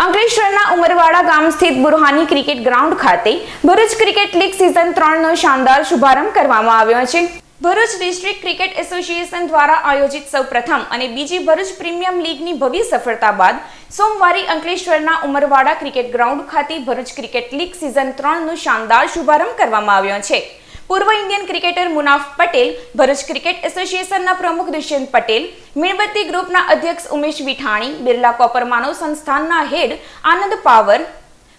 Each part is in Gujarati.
અંકલેશ્વરના ઉમરવાડા ગામ સ્થિત બુરહાની ક્રિકેટ ગ્રાઉન્ડ ખાતે ભરૂચ ક્રિકેટ લીગ સિઝન ત્રણનો શાનદાર શુભારંભ કરવામાં આવ્યો છે. ભરૂચ ડિસ્ટ્રિક્ટ ક્રિકેટ એસોસિએશન દ્વારા આયોજિત સૌ પ્રથમ અને બીજી ભરૂચ પ્રીમિયમ લીગની ભવ્ય સફળતા બાદ સોમવારે અંકલેશ્વરના ઉમરવાડા ક્રિકેટ ગ્રાઉન્ડ ખાતે ભરૂચ ક્રિકેટ લીગ સિઝન ત્રણનો શાનદાર શુભારંભ કરવામાં આવ્યો છે. પૂર્વ Indian cricketer Munaf Patel, Bharuch cricket એસોસિએશનના પ્રમુખ દુષ્યંત પટેલ, મીણબત્તી ગ્રુપના અધ્યક્ષ ઉમેશ વિઠાણી, બિરલા કોપર માનવ સંસ્થાનના હેડ આનંદ પાવર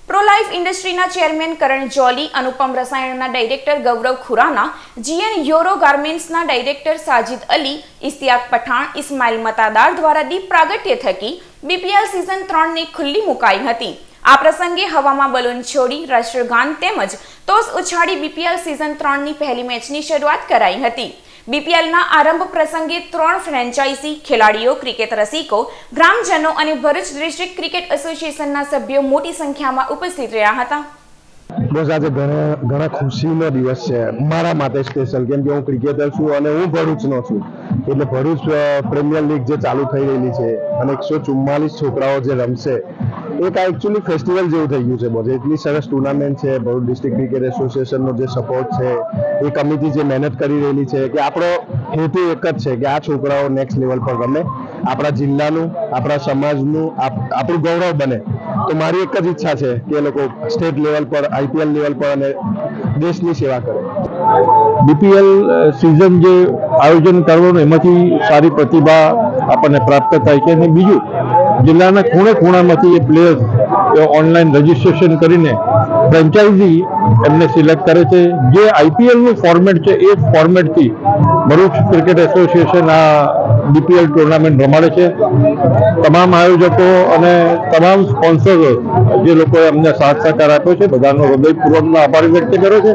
પ્રોલાઇફ ઇન્ડસ્ટ્રીના ચેરમેન કરણ જોલી, અનુપમ રસાયણના ડાયરેક્ટર ગૌરવ ખુરાના, જીએન યોરો ગાર્મેન્ટ્સના ડાયરેક્ટર સાજિદ અલી ઇસ્તિયાક પઠાણ, ઇસ્માઇલ મતાદાર દ્વારા દીપ પ્રાગટ્ય થકી બીપીએલ સિઝન ત્રણની ખુલ્લી મુકાઈ હતી. આ પ્રસંગે હવામાં બલૂન છોડી રાષ્ટ્રગાન તેમજ ટોસ ઉછાળી બીપીએલ સિઝન ત્રણની પહેલી મેચની શરૂઆત કરાઈ હતી. બીપીએલના આરંભ પ્રસંગે ત્રણ ફ્રેન્ચાઇઝી ખેલાડીઓ ક્રિકેટ રસિકો, ગ્રામજનો અને ભરૂચ ડિસ્ટ્રિક્ટ ક્રિકેટ એસોસિએશનના સભ્યો મોટી સંખ્યામાં ઉપસ્થિત રહ્યા હતા. બસ આજે ઘણા ઘણા ખુશીનો દિવસ છે. મારા માટે સ્પેશિયલ કેમ કે હું ક્રિકેટર છું અને હું ભરૂચનો છું. એટલે ભરૂચ પ્રીમિયર લીગ જે ચાલુ થઈ રહેલી છે અને એકસો ચુમ્માલીસ છોકરાઓ જે રમશે એક આ એકચ્યુઅલી ફેસ્ટિવલ જેવું થઈ ગયું છે. બધે એટલી સરસ ટુર્નામેન્ટ છે. ભરૂચ ડિસ્ટ્રિક્ટ ક્રિકેટ એસોસિએશનનો જે સપોર્ટ છે, એ કમિટી જે મહેનત કરી રહેલી છે કે આપણો હેતુ એક જ છે કે આ છોકરાઓ નેક્સ્ટ લેવલ પર રમે આપણા જિલ્લાનું, આપણા સમાજનું આપણું ગૌરવ બને. તો મારી એક જ ઈચ્છા છે કે એ લોકો સ્ટેટ લેવલ પર આઈપીએલ લેવલ પર અને દેશની સેવા કરે. બીપીએલ સિઝન જે આયોજન કરવાનું, એમાંથી સારી પ્રતિભા આપણને પ્રાપ્ત થાય છે અને બીજું જિલ્લાના ખૂણે ખૂણામાંથી એ પ્લેયર્સ ઓનલાઈન રજીસ્ટ્રેશન કરીને ફ્રેન્ચાઇઝી એમને સિલેક્ટ કરે છે. જે આઈપીએલનું ફોર્મેટ છે, એ ફોર્મેટથી ભરૂચ ક્રિકેટ એસોસિએશન આ બીપીએલ ટુર્નામેન્ટ રમાડે છે. તમામ આયોજકો અને તમામ સ્પોન્સરો જે લોકોએ અમને સાથ સહકાર આપ્યો છે, બધાનો હૃદયપૂર્વકનો આભાર વ્યક્ત કર્યો છે.